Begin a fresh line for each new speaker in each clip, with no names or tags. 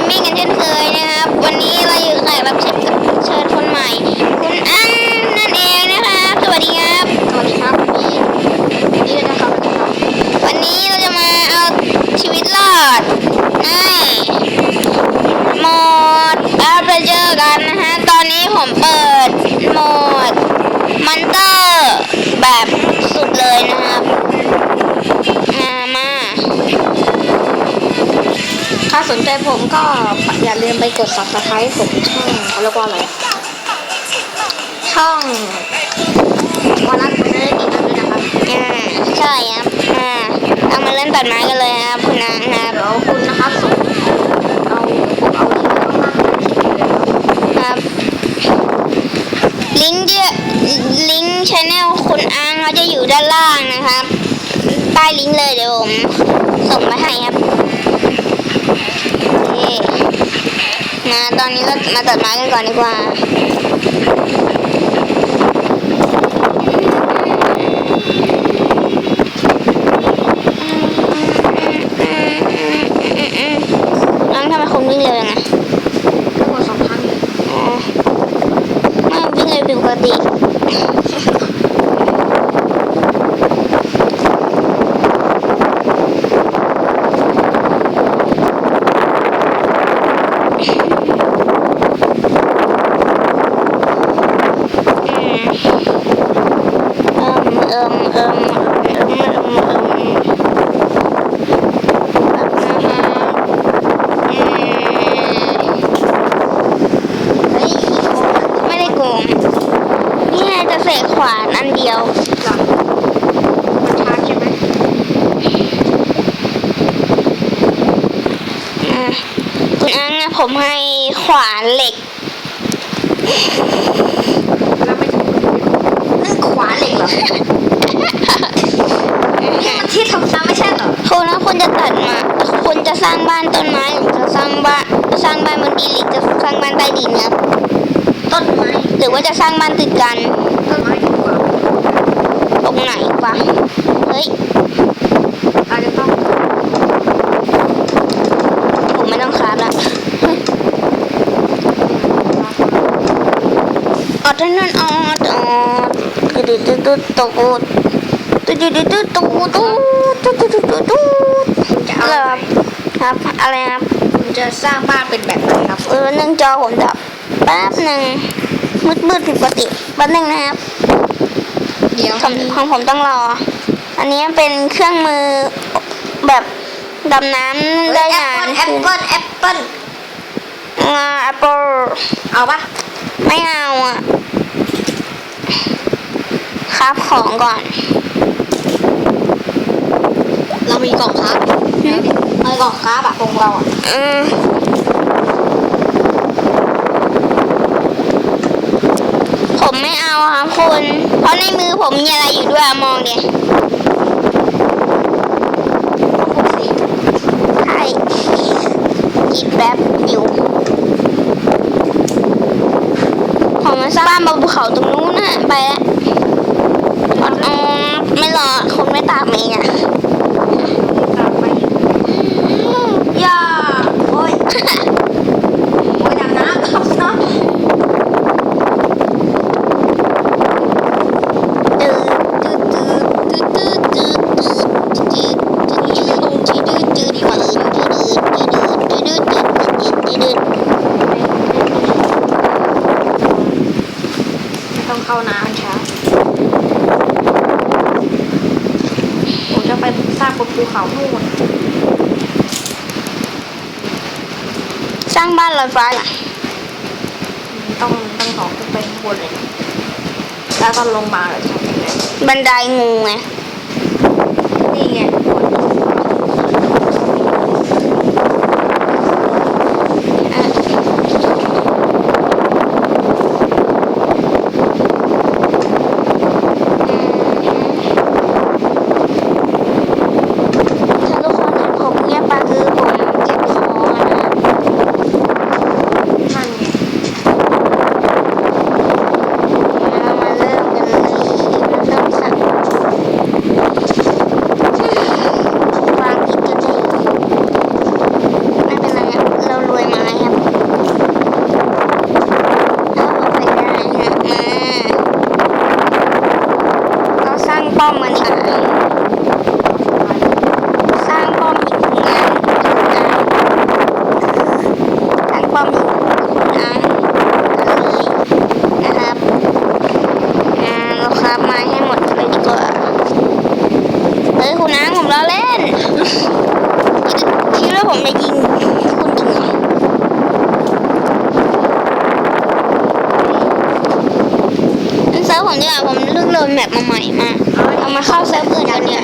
มมิ่งกันเช่นเคยนะครับ วันนี้เราอยู่กับแขกรับเชิญเชิญคนใหม่ คุณอั้นนั่นเองนะครับ สวัสดีครับ
สวัสดีครับนี่นะครับนะครับ
วันนี้เราจะมาเอาชีวิตรอดในโหมดแอปเปิลเจอร์กันนะฮะ ตอนนี้ผมเปิดโหมดมันเตอร์แบบสุดเลยนะครับ มามา
ถ้าสนใจผมก็อย่าลืมไปกด subscribe ผมช่องเรียกว่าอะไร ช่องวันนั้นผมได้กินน้ำด้วยนะครับ
อ่าใช่ครับอ่าเอามาเล่นตัดไม้กันเลยครับคุณนางครับ
เดี๋ยวคุณนะครับส่งเอาผมเอาลิงก์ข้างล่างเลยครับ
ครับลิงก์เยอะลิงก์ชแนลคุณอังเขาจะอยู่ด้านล่างนะครับใต้ลิงก์เลยเดี๋ยวผมส่งมาให้ครับ โอเคมาตอนนี้เรามาตัดไม้กันก่อนดีกว่า น้องทำไมคุณวิ่งเร็วยังไง
ทั้งหมดสองครั้งเลย
อ๋อไม่วิ่งเร็วผิดปกติ เอิมเอิมเอิมเอิมเอิมเอิมแบบนะฮะอืม
เฮ้ย
ไม่ได้โกงนี่ไงจะเสกขวานอันเดี ยว
หลังมันชาร์จใช่ไหม
อะคุณอังนะผมให้ขวานเหล็ก
แล้วไม่ถึงนั่นขวานเหล็กเหรอนี่มันที่ทำซ้ำไม่ใช่เหรอ
คุณนะคุณจะตัดมาคุณจะสร้างบ้านต้นไม้หรือจะสร้างบ้านสร้างบ้านบนดินหรือจะสร้างบ้านใต้ดินครับ
ต้นไม้
หรือว่าจะสร้างบ้านติดกัน
ต้นไม้ดีกว่า
ต งไหนวะ เฮ้ย
อาจจะต้อง
ผมไม่ต้องคาบละออดนนั่นออดออดคือดูดูดูตูดดูดูดูดูตูดดูดูดูดูดูดู
ค
รั
บ
ครับอะไรครับ
ผมจะสร้างบ้านเป็นแบบไหนครับ
เออหนึ่งจอผมดับแป๊บหนึ่งมืดมืดผิดปกติแป๊บหนึ่งนะครับ
เดี๋ยว
ของของผมต้องรอ อันนี้เป็นเครื่องมือแบบดำน้ำได้นาน
แอปเปิ้ลแอปเปิ้ล
งาแอปเปิล
เอาปะ
ไม่เอาอะครับของก่อน
เรามีกล่องครับเอากล่องครับอะของเราอะ
อืม ผมไม่เอาครับคุณ เพราะในมือผมมีอะไรอยู่ด้วยมองเดีย
หกสิ
ใช่หยิบแบบอยู่ผมมาสร้างบ้านบนภูเขาตรงนู้นน่ะไปแล้วอ๋อไม่รอคนไม่ตามเองอะ
ตามไปอย่าโอ้ยโอ้ยดำน้ำขับน้ำ ไม่ต้อง เข้าน้ำมันช้าผมจะไปสร้างบนภูเขาโน่น
สร้างบ้านลอยฟ้าอะ
ต้องต้องสองขึ้นไปข้างบนเลย แล้วก็ลงมาเลยทำยังไง
บันไดงูไง
นี่ไง
ดีกว่าผมเลือกเหลดแมปมาใหม่มาเอามาเข้าเซิร์ฟอื่น
ล้
วเนี่ย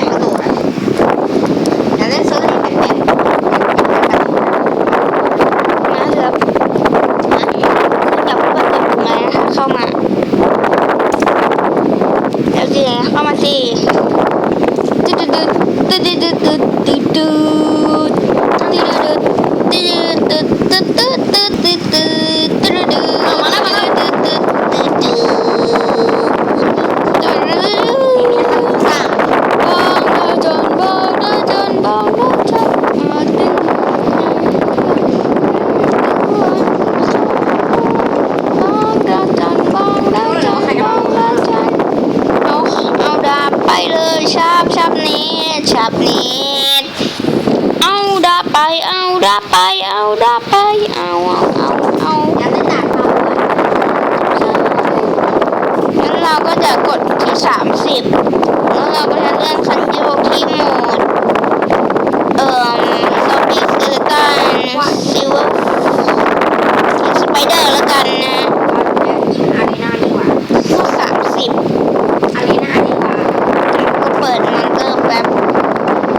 ไปเอาดาบไปเอาเอาเอาเอา
อยากได้ดาบเผาด้วย
งั้นเราก็จะกดที่30 แล้วเราก็จะเลื่อนคันโยกที่โหมด เอ่อซอมบี้คือการซิลเวอร์สไปเดอร์แล้วกันนะ
อารีนาดีกว่า
พวก30
อารีนาดีกว่า
ก็เปิดมอนเตอร์แป๊บ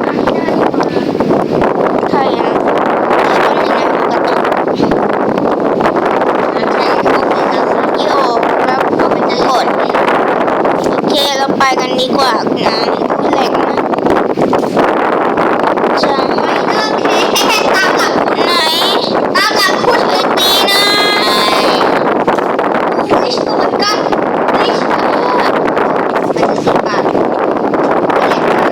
อารีนาดีกว่า
ถ้ายังต้องมีนะกระตุก
ใช้พวกนี้นะคะ
โยกแล้วก็เป็นจะกด โอเค เราไปกันดีกว่านะอุ๊ยแหลกมากจัง
ไปเริ่มเฮ้ตามหลังคุณ
ไหน
ตามหลังคุณ
ช่วยตีหน่อย
ฟิชตัวเหมือนกันฟิชมันจะสิบบาทแหลกมาก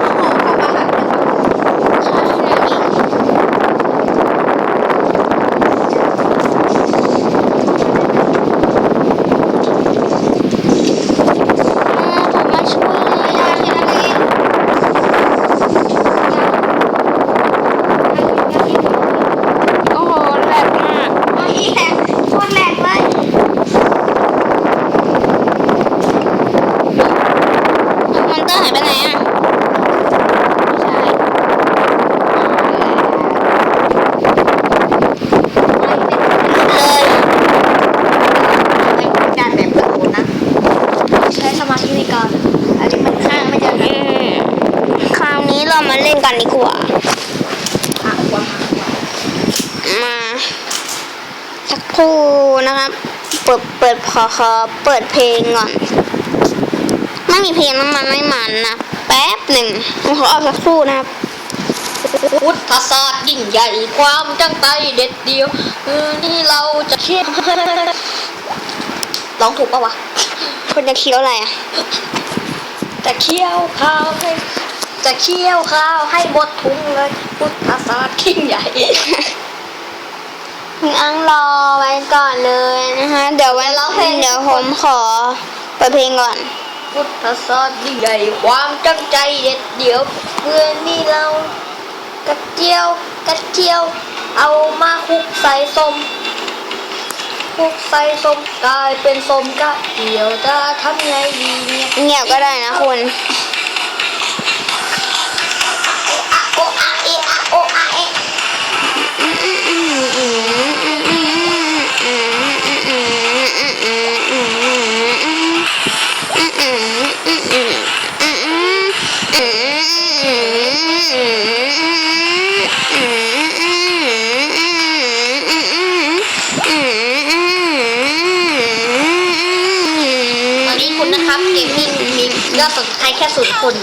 โอ้โหขอบ้าแบบ
ใช่ไหนดิมาผมมาช่วยเลย
ยาเชลลี
โอ้โหแหลกมาก
โอ้ยแหลกโคตรแหลกเลย
มอนเตอร์หายไปไหนอะไม่ใช่ เลย
เป็นการแบบกระโดดนะ ใช้สมาธิในการอันนี้มันข้างไม่เจอ
อืมคราวนี้เรา มาเล่นกันดีกว่า
หักวหักหัว
มาสักครู่นะครับ เปิดเปิดพอขอเปิดเพลงก่อน ไม่มีเพลงน้ำมันไม่มันนะแป๊บหนึ่งผมขอเอาสักครู่นะครับ
พุทธศาสตร์ยิ่งใหญ่ความจังใจเด็ดเดียวเออนี่เราจะเชี่ยร้องถูกปะวะ
คุณจะเคี้ยวอะไรอะ
จะเคี่ยวข้าวให้ จะเคี่ยวข้าวให้บดทุงเลยพุทธศาสตร์ยิ่งใหญ่
พี่อังรอไว้ก่อนเลยนะคะ เดี๋ยววัน
เดี๋ยวร้องเพลง
เดี๋ยวผมขอเปิดเพลงก่อน
พุทธศาสตร์ยิ่งใหญ่ความจังใจเด็ดเดียวเพื่อนนี่เรากระเจียวกระเจียว เอามาคลุกใส่ส้มคลุกใส่ส้มกลายเป็นส้มกะเดียวจะทำไงดีเนี่ย
เงียบก็ได้นะคุณ
ตอนนี้คุณนะครับเกมมิ่งมียอดสนใจแค่ศูนย์คน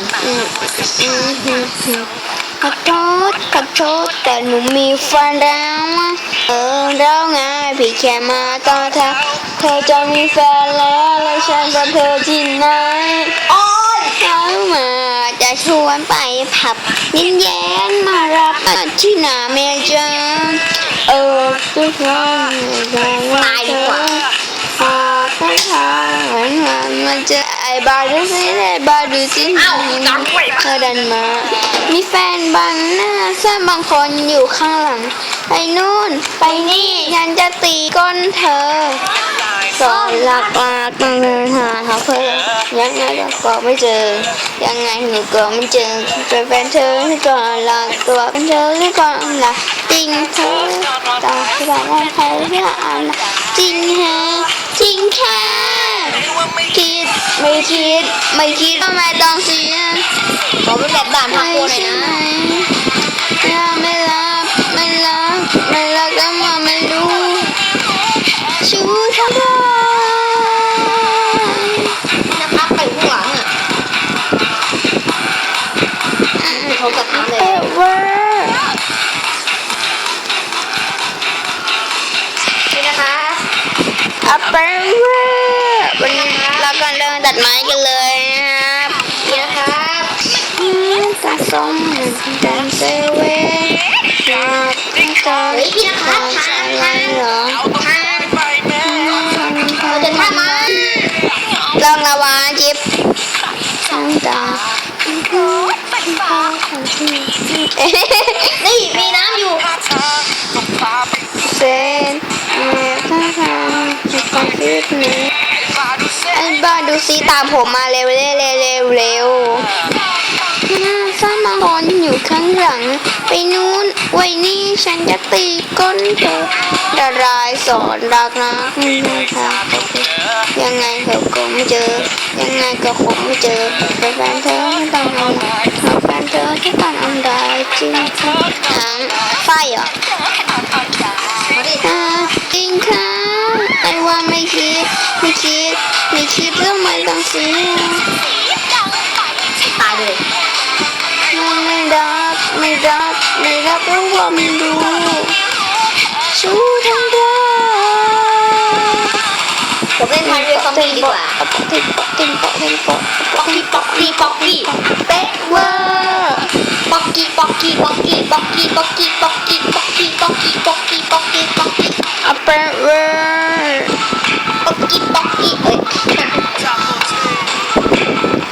ขอโทษขอโทษแต่หนูมีแฟนแล้วอะเออแล้วไงพี่แค่มาตอนเธอเธอจะมีแฟนแล้วแล้วฉันกับเธอที่ไหน
โอ้ย
เขามาจะชวนไปผับยินแย้นมารับที่หน้าเมเจอร์เออทุกคน
ตายดีกว่า
หากไปทางมันมันจะไอ้บาดูสิไอ้บาดูสิ
อ้าวจังเว้ย
เธอดันมา มีแฟนบางหน้าแซ่บบางคนอยู่ข้างหลัง ไปนู่น ไปนี่ฉันจะตีก้นเธอสอนหลักหลักต้องเดินหาเขาเพื่อยังไงก็บอกไม่เจอ ยังไงหนูก็ไม่เจอเป็นแฟนเธอให้ก่อนละตัวเป็นเธอให้ก่อนละจริงเธอตาที่บ้านว่าใครไม่อ่านละจริงฮะจริงค่ะ คิด ไม่คิด ไม่คิดทำไมต้องเสีย
ขอเป็นแบบด่านทาง
ไม่
โคหน่อย
ใช่
นะ เซเว่นช
อบชอบชอบ
ช
อบ
เห
รอ
เราจะทำมัน
ลองละวานจิบช่างตา
นี่มีน้ำอยู่
เซนเอฟ้าฟ้าคอมพิวเตอร์อันบ้าดูซีตามผมมาเร็วเร็วเร็ว อยู่ข้างหลัง ไปนู้นไว้นี่ฉันจะตีก้นเธอดารายสอนรักนะนะคะยังไงเขาก็ไม่เจอ ยังไงก็คงไม่เจอแต่แฟนเธอไม่ต้องเอาหน่อแฟนเธอแค่ต้องเอาได้จริงๆทั้งไฟเหรอ
มาดิ
อ่าจริงค่ะไอ้ว่าไม่คิดไม่คิดไม่คิดแล้วไม่ต้องเสีย
ตายเลย
มันไม่รักไม่รักไม่รักเพราะว่าไม่รู้ชูทำได้
ผมเล่นทายเรือซอมบี้ดีกว่า
ติงปะติงปะติงปะ
ป๊อกกี้ป๊อกกี้ป๊อกกี้เป๊ะ
เวอร์
ป๊อกกี้ป๊อกกี้ป๊อกกี้ป๊อกกี้ป๊อกกี้ป๊อกกี้ป๊อกกี้ป๊อกกี้ป๊อกกี้ป๊อกกี้ป๊อกกี้
อัปเปอร์เวอร์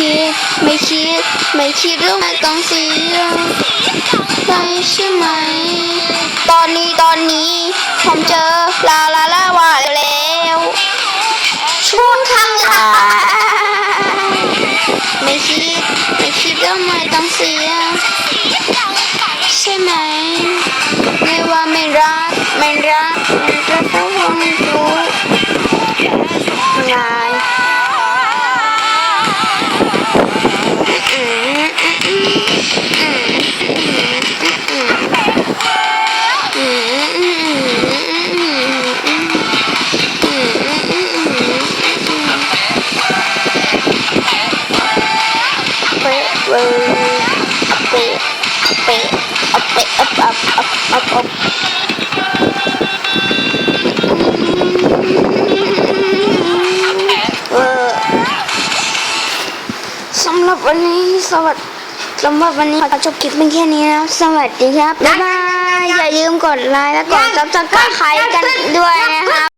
คิด ไม่คิด ไม่คิดเรื่องไม่ต้องเสียไปใช่ไหม ตอนนี้ตอนนี้ ผมเจอลาลาลาว่าแล้ว ช่วงทางลาไม่คิด ไม่คิดเรื่องไม่ต้องเสีย ใช่ไหม ไม่ว่าไม่รัก ไม่รัก อัพอัพอัพอัพอัพเออสำหรับวันนี้สวัสดีสำหรับวันนี้ขอจบคลิปเป็นแค่นี้แล้วสวัสดีครับ บ๊ายบาย อย่าลืมกดไลค์และกดซับสไครต์กันด้วยนะครับ